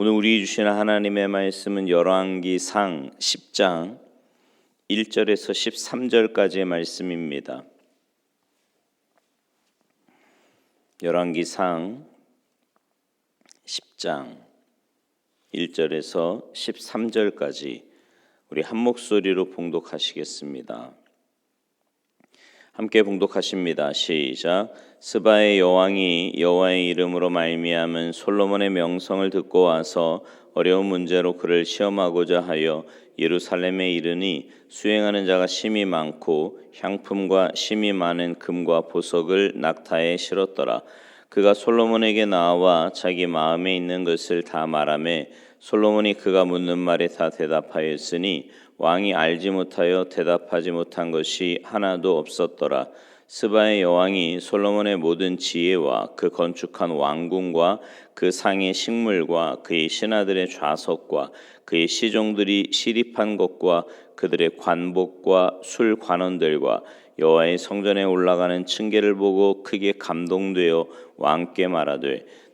오늘 우리 주시는 하나님의 말씀은 열왕기상 10장 1절에서 13절까지의 말씀입니다. 열왕기상 10장 1절에서 13절까지 우리 한 목소리로 봉독하시겠습니다. 함께 봉독하십니다. 시작. 스바의 여왕이 여호와의 이름으로 말미암은 솔로몬의 명성을 듣고 와서 어려운 문제로 그를 시험하고자 하여 예루살렘에 이르니 수행하는 자가 심히 많고 향품과 심히 많은 금과 보석을 낙타에 실었더라. 그가 솔로몬에게 나와 자기 마음에 있는 것을 다 말하매 솔로몬이 그가 묻는 말에 다 대답하였으니 왕이 알지 못하여 대답하지 못한 것이 하나도 없었더라. 스바의 여왕이 솔로몬의 모든 지혜와 그 건축한 왕궁과 그 상의 식물과 그의 신하들의 좌석과 그의 시종들이 시립한 것과 그들의 관복과 술 관원들과 여호와의 성전에 올라가는 층계를 보고 크게 감동되어 왕께 말하되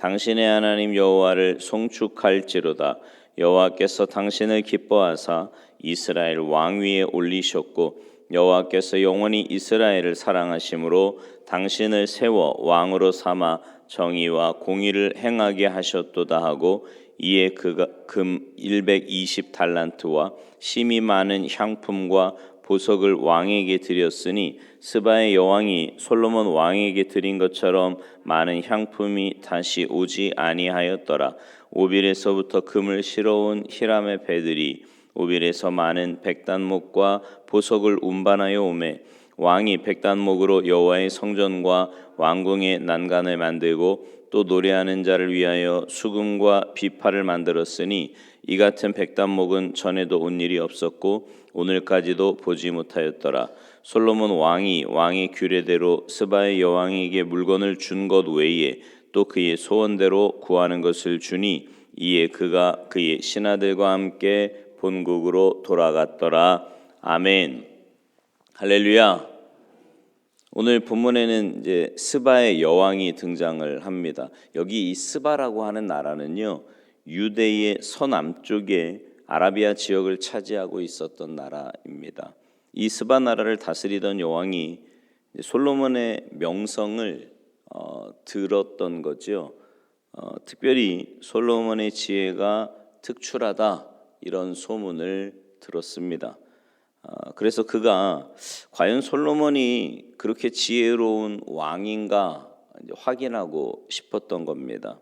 당신의 하나님 여호와를 송축할지로다. 여호와께서 당신을 기뻐하사 이스라엘 왕 위에 올리셨고 여호와께서 영원히 이스라엘을 사랑하심으로 당신을 세워 왕으로 삼아 정의와 공의를 행하게 하셨도다 하고 이에 그가 금 120 달란트와 심이 많은 향품과 보석을 왕에게 드렸으니 스바의 여왕이 솔로몬 왕에게 드린 것처럼 많은 향품이 다시 오지 아니하였더라. 오빌에서부터 금을 실어온 히람의 배들이 오빌에서 많은 백단목과 보석을 운반하여 오매 왕이 백단목으로 여호와의 성전과 왕궁의 난간을 만들고 또 노래하는 자를 위하여 수금과 비파를 만들었으니 이 같은 백단목은 전에도 온 일이 없었고 오늘까지도 보지 못하였더라. 솔로몬 왕이 왕의 규례대로 스바의 여왕에게 물건을 준 것 외에 또 그의 소원대로 구하는 것을 주니 이에 그가 그의 신하들과 함께 본국으로 돌아갔더라. 아멘. 할렐루야. 오늘 본문에는 이제 스바의 여왕이 등장을 합니다. 여기 이 스바라고 하는 나라는요. 유대의 서남쪽에 아라비아 지역을 차지하고 있었던 나라입니다. 이 스바 나라를 다스리던 여왕이 솔로몬의 명성을 어, 들었던 거죠. 어, 특별히 솔로몬의 지혜가 특출하다 이런 소문을 들었습니다. 어, 그래서 그가 과연 솔로몬이 그렇게 지혜로운 왕인가 확인하고 싶었던 겁니다.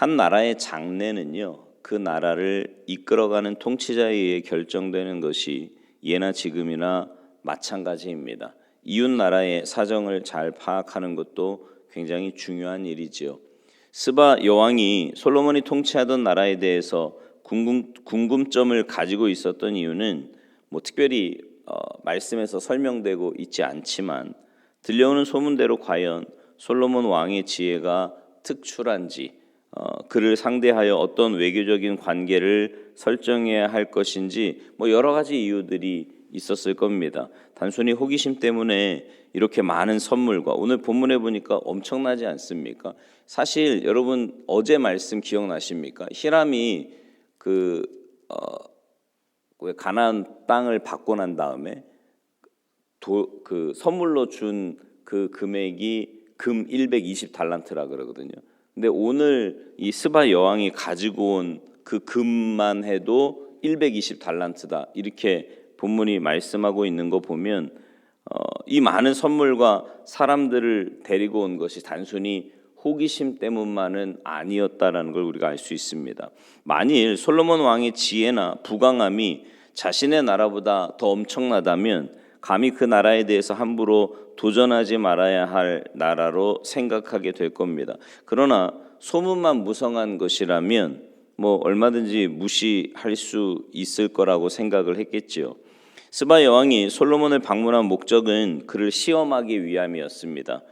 한 나라의 장래는요, 그 나라를 이끌어가는 통치자에 의해 결정되는 것이 예나 지금이나 마찬가지입니다. 이웃 나라의 사정을 잘 파악하는 것도 굉장히 중요한 일이지요. 스바 여왕이 솔로몬이 통치하던 나라에 대해서 궁금, 궁금점을 가지고 있었던 이유는 뭐 특별히 어, 말씀에서 설명되고 있지 않지만 들려오는 소문대로 과연 솔로몬 왕의 지혜가 특출한지 어, 그를 상대하여 어떤 외교적인 관계를 설정해야 할 것인지 뭐 여러 가지 이유들이 있었을 겁니다. 단순히 호기심 때문에 이렇게 많은 선물과 오늘 본문에 보니까 엄청나지 않습니까? 사실 여러분 어제 말씀 기억나십니까? 히람이 그 어, 가나안 땅을 받고 난 다음에 도, 그 선물로 준 그 금액이 금 120달란트라 그러거든요. 근데 오늘 이 스바 여왕이 가지고 온 그 금만 해도 120 달란트다. 이렇게 본문이 말씀하고 있는 거 보면 어, 이 많은 선물과 사람들을 데리고 온 것이 단순히 호기심 때문만은 아니었다라는 걸 우리가 알 수 있습니다. 만일 솔로몬 왕의 지혜나 부강함이 자신의 나라보다 더 엄청나다면 감히 그 나라에 대해서 함부로 도전하지 말아야 할 나라로 생각하게 될 겁니다. 그러나 소문만 무성한 것이라면 뭐 얼마든지 무시할 수 있을 거라고 생각을 했겠지요. 스바 여왕이 솔로몬을 방문한 목적은 그를 시험하기 위함이었습니다.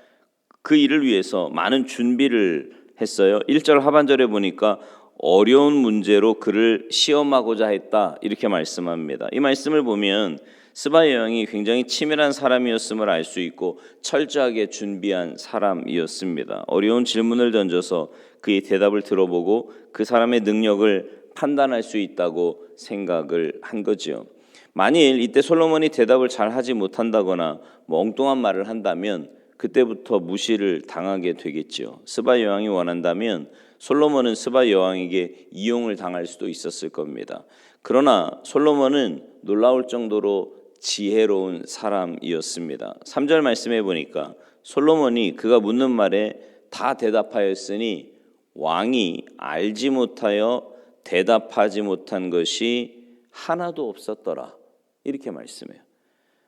그 일을 위해서 많은 준비를 했어요. 1절 하반절에 보니까 어려운 문제로 그를 시험하고자 했다. 이렇게 말씀합니다. 이 말씀을 보면 스바 여왕이 굉장히 치밀한 사람이었음을 알 수 있고 철저하게 준비한 사람이었습니다. 어려운 질문을 던져서 그의 대답을 들어보고 그 사람의 능력을 판단할 수 있다고 생각을 한 거지요. 만일 이때 솔로몬이 대답을 잘 하지 못한다거나 뭐 엉뚱한 말을 한다면 그때부터 무시를 당하게 되겠지요. 스바 여왕이 원한다면 솔로몬은 스바 여왕에게 이용을 당할 수도 있었을 겁니다. 그러나 솔로몬은 놀라울 정도로 지혜로운 사람이었습니다. 3절 말씀해 보니까 솔로몬이 그가 묻는 말에 다 대답하였으니 왕이 알지 못하여 대답하지 못한 것이 하나도 없었더라. 이렇게 말씀해요.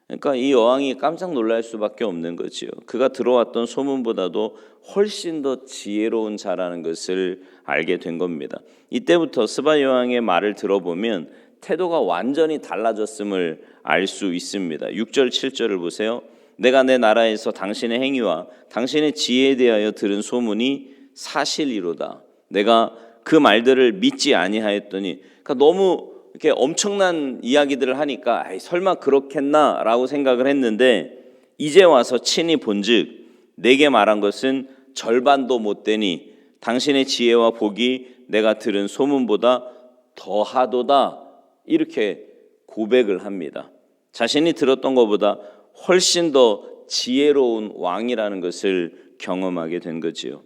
그러니까 이 여왕이 깜짝 놀랄 수밖에 없는 거지요. 그가 들어왔던 소문보다도 훨씬 더 지혜로운 자라는 것을 알게 된 겁니다. 이때부터 스바 여왕의 말을 들어보면 태도가 완전히 달라졌음을 알 수 있습니다. 6절 7절을 보세요. 내가 내 나라에서 당신의 행위와 당신의 지혜에 대하여 들은 소문이 사실이로다. 내가 그 말들을 믿지 아니하였더니 그러니까 너무 이렇게 엄청난 이야기들을 하니까 설마 그렇겠나라고 생각을 했는데 이제 와서 친히 본즉 내게 말한 것은 절반도 못 되니 당신의 지혜와 복이 내가 들은 소문보다 더하도다 이렇게 고백을 합니다. 자신이 들었던 것보다 훨씬 더 지혜로운 왕이라는 것을 경험하게 된 거지요.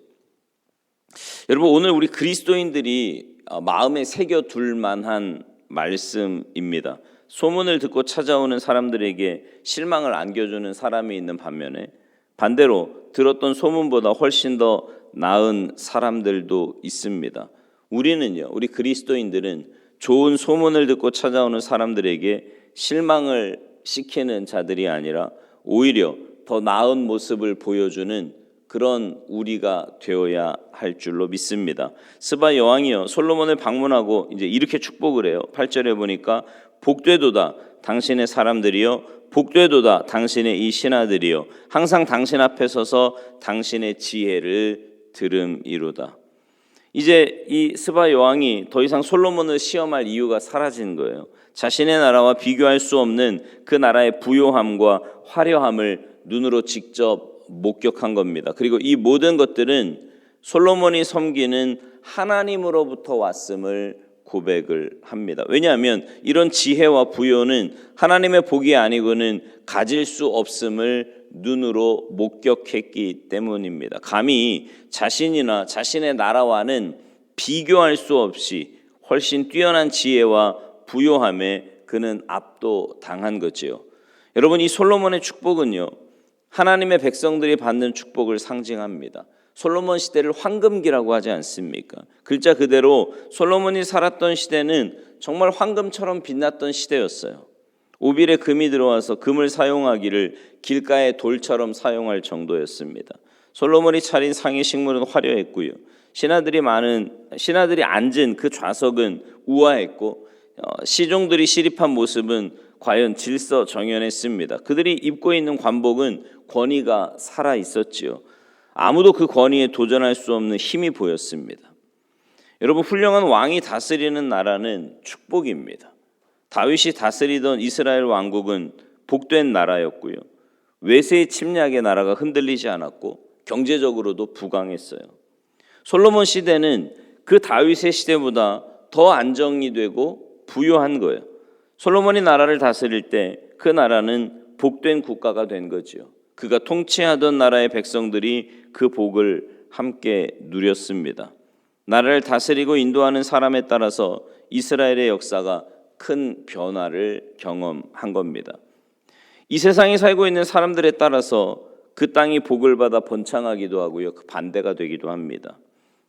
여러분 오늘 우리 그리스도인들이 어, 마음에 새겨 둘 만한 말씀입니다. 소문을 듣고 찾아오는 사람들에게 실망을 안겨주는 사람이 있는 반면에 반대로 들었던 소문보다 훨씬 더 나은 사람들도 있습니다. 우리는요, 우리 그리스도인들은 좋은 소문을 듣고 찾아오는 사람들에게 실망을 시키는 자들이 아니라 오히려 더 나은 모습을 보여주는 그런 우리가 되어야 할 줄로 믿습니다. 스바 여왕이요 솔로몬을 방문하고 이제 이렇게 축복을 해요. 8절에 보니까 복되도다 당신의 사람들이요 복되도다 당신의 이 신하들이요 항상 당신 앞에 서서 당신의 지혜를 들음이로다. 이제 이 스바 여왕이 더 이상 솔로몬을 시험할 이유가 사라진 거예요. 자신의 나라와 비교할 수 없는 그 나라의 부요함과 화려함을 눈으로 직접 목격한 겁니다. 그리고 이 모든 것들은 솔로몬이 섬기는 하나님으로부터 왔음을 고백을 합니다. 왜냐하면 이런 지혜와 부요는 하나님의 복이 아니고는 가질 수 없음을 눈으로 목격했기 때문입니다. 감히 자신이나 자신의 나라와는 비교할 수 없이 훨씬 뛰어난 지혜와 부요함에 그는 압도당한 거지요. 여러분 이 솔로몬의 축복은요. 하나님의 백성들이 받는 축복을 상징합니다. 솔로몬 시대를 황금기라고 하지 않습니까? 글자 그대로 솔로몬이 살았던 시대는 정말 황금처럼 빛났던 시대였어요. 오빌에 금이 들어와서 금을 사용하기를 길가의 돌처럼 사용할 정도였습니다. 솔로몬이 차린 상의 식물은 화려했고요. 신하들이 많은 신하들이 앉은 그 좌석은 우아했고 어, 시종들이 시립한 모습은 과연 질서 정연했습니다. 그들이 입고 있는 관복은 권위가 살아 있었지요. 아무도 그 권위에 도전할 수 없는 힘이 보였습니다. 여러분 훌륭한 왕이 다스리는 나라는 축복입니다. 다윗이 다스리던 이스라엘 왕국은 복된 나라였고요. 외세의 침략의 나라가 흔들리지 않았고 경제적으로도 부강했어요. 솔로몬 시대는 그 다윗의 시대보다 더 안정이 되고 부유한 거예요. 솔로몬이 나라를 다스릴 때 그 나라는 복된 국가가 된 거지요. 그가 통치하던 나라의 백성들이 그 복을 함께 누렸습니다. 나라를 다스리고 인도하는 사람에 따라서 이스라엘의 역사가 큰 변화를 경험한 겁니다. 이 세상에 살고 있는 사람들에 따라서 그 땅이 복을 받아 번창하기도 하고요. 그 반대가 되기도 합니다.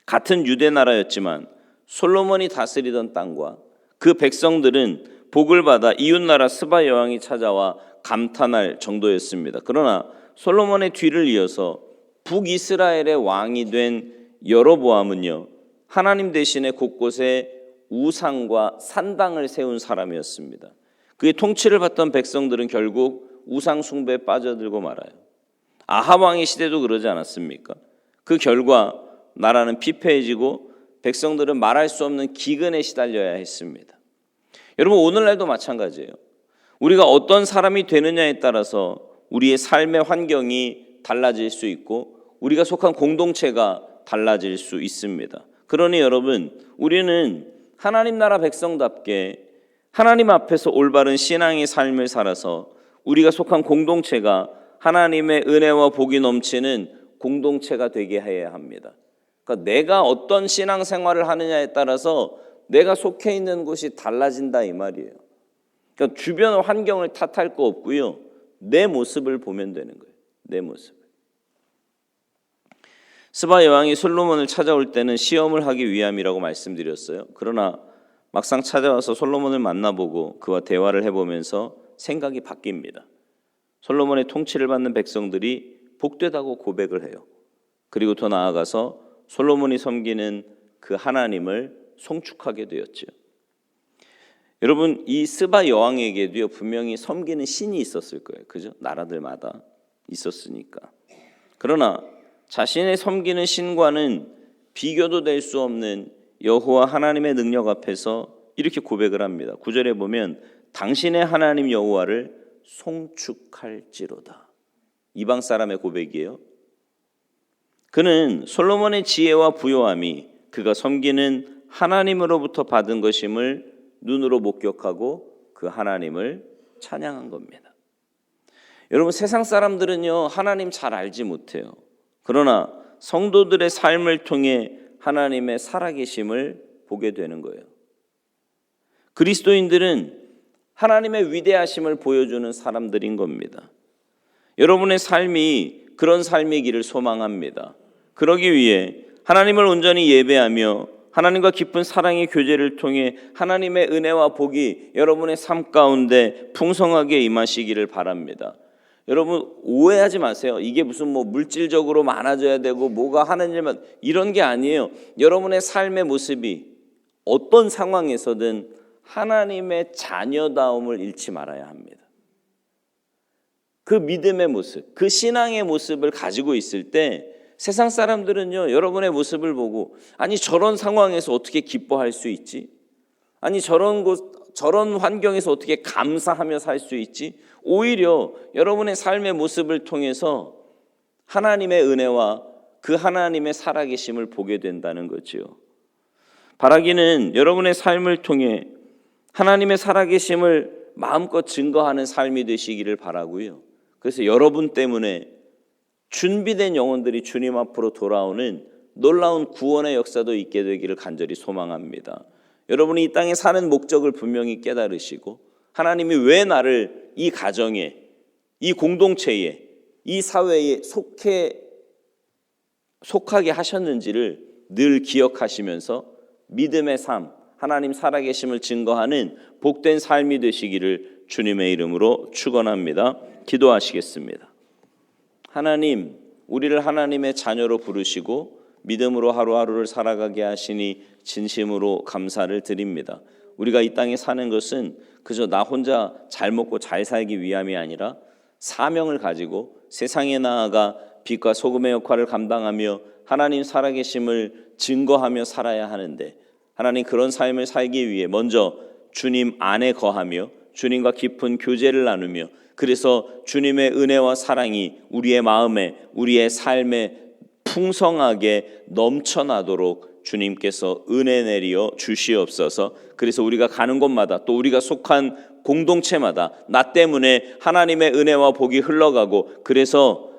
같은 유대 나라였지만 솔로몬이 다스리던 땅과 그 백성들은 복을 받아 이웃 나라 스바 여왕이 찾아와 감탄할 정도였습니다. 그러나 솔로몬의 뒤를 이어서 북이스라엘의 왕이 된 여로보암은요. 하나님 대신에 곳곳에 우상과 산당을 세운 사람이었습니다. 그의 통치를 받던 백성들은 결국 우상 숭배에 빠져들고 말아요. 아하 왕의 시대도 그러지 않았습니까? 그 결과 나라는 피폐해지고 백성들은 말할 수 없는 기근에 시달려야 했습니다. 여러분 오늘날도 마찬가지예요. 우리가 어떤 사람이 되느냐에 따라서 우리의 삶의 환경이 달라질 수 있고 우리가 속한 공동체가 달라질 수 있습니다. 그러니 여러분 우리는 하나님 나라 백성답게 하나님 앞에서 올바른 신앙의 삶을 살아서 우리가 속한 공동체가 하나님의 은혜와 복이 넘치는 공동체가 되게 해야 합니다. 그러니까 내가 어떤 신앙 생활을 하느냐에 따라서 내가 속해 있는 곳이 달라진다 이 말이에요. 그러니까 주변 환경을 탓할 거 없고요. 내 모습을 보면 되는 거예요. 내 모습. 스바 여왕이 솔로몬을 찾아올 때는 시험을 하기 위함이라고 말씀드렸어요. 그러나 막상 찾아와서 솔로몬을 만나보고 그와 대화를 해보면서 생각이 바뀝니다. 솔로몬의 통치를 받는 백성들이 복되다고 고백을 해요. 그리고 더 나아가서 솔로몬이 섬기는 그 하나님을 송축하게 되었죠. 여러분 이 스바 여왕에게도요 분명히 섬기는 신이 있었을 거예요. 그죠? 나라들마다 있었으니까. 그러나 자신의 섬기는 신과는 비교도 될 수 없는 여호와 하나님의 능력 앞에서 이렇게 고백을 합니다. 구절에 보면 당신의 하나님 여호와를 송축할지로다. 이방 사람의 고백이에요. 그는 솔로몬의 지혜와 부요함이 그가 섬기는 하나님으로부터 받은 것임을 눈으로 목격하고 그 하나님을 찬양한 겁니다. 여러분 세상 사람들은요 하나님 잘 알지 못해요. 그러나 성도들의 삶을 통해 하나님의 살아계심을 보게 되는 거예요. 그리스도인들은 하나님의 위대하심을 보여주는 사람들인 겁니다. 여러분의 삶이 그런 삶이기를 소망합니다. 그러기 위해 하나님을 온전히 예배하며 하나님과 깊은 사랑의 교제를 통해 하나님의 은혜와 복이 여러분의 삶 가운데 풍성하게 임하시기를 바랍니다. 여러분 오해하지 마세요. 이게 무슨 뭐 물질적으로 많아져야 되고 뭐가 하는 일만 이런 게 아니에요. 여러분의 삶의 모습이 어떤 상황에서든 하나님의 자녀다움을 잃지 말아야 합니다. 그 믿음의 모습, 그 신앙의 모습을 가지고 있을 때 세상 사람들은요, 여러분의 모습을 보고 아니 저런 상황에서 어떻게 기뻐할 수 있지? 아니 저런 곳 저런 환경에서 어떻게 감사하며 살 수 있지? 오히려 여러분의 삶의 모습을 통해서 하나님의 은혜와 그 하나님의 살아계심을 보게 된다는 거지요. 바라기는 여러분의 삶을 통해 하나님의 살아계심을 마음껏 증거하는 삶이 되시기를 바라고요. 그래서 여러분 때문에 준비된 영혼들이 주님 앞으로 돌아오는 놀라운 구원의 역사도 있게 되기를 간절히 소망합니다. 여러분이 이 땅에 사는 목적을 분명히 깨달으시고 하나님이 왜 나를 이 가정에 이 공동체에 이 사회에 속해 속하게 하셨는지를 늘 기억하시면서 믿음의 삶, 하나님 살아계심을 증거하는 복된 삶이 되시기를 주님의 이름으로 축원합니다. 기도하시겠습니다. 하나님, 우리를 하나님의 자녀로 부르시고 믿음으로 하루하루를 살아가게 하시니 진심으로 감사를 드립니다. 우리가 이 땅에 사는 것은 그저 나 혼자 잘 먹고 잘 살기 위함이 아니라 사명을 가지고 세상에 나아가 빛과 소금의 역할을 감당하며 하나님 살아계심을 증거하며 살아야 하는데 하나님 그런 삶을 살기 위해 먼저 주님 안에 거하며 주님과 깊은 교제를 나누며 그래서 주님의 은혜와 사랑이 우리의 마음에 우리의 삶에 풍성하게 넘쳐나도록 주님께서 은혜 내리어 주시옵소서. 그래서 우리가 가는 곳마다 또 우리가 속한 공동체마다 나 때문에 하나님의 은혜와 복이 흘러가고 그래서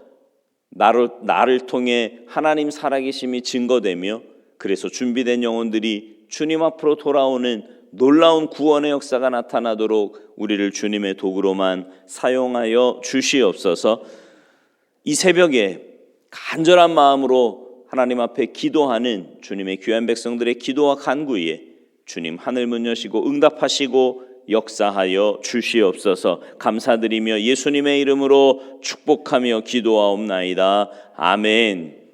나를 나를 통해 하나님 살아계심이 증거되며 그래서 준비된 영혼들이 주님 앞으로 돌아오는 놀라운 구원의 역사가 나타나도록 우리를 주님의 도구로만 사용하여 주시옵소서. 이 새벽에 간절한 마음으로 하나님 앞에 기도하는 주님의 귀한 백성들의 기도와 간구에 주님 하늘 문 여시고 응답하시고 역사하여 주시옵소서 감사드리며 예수님의 이름으로 축복하며 기도하옵나이다. 아멘.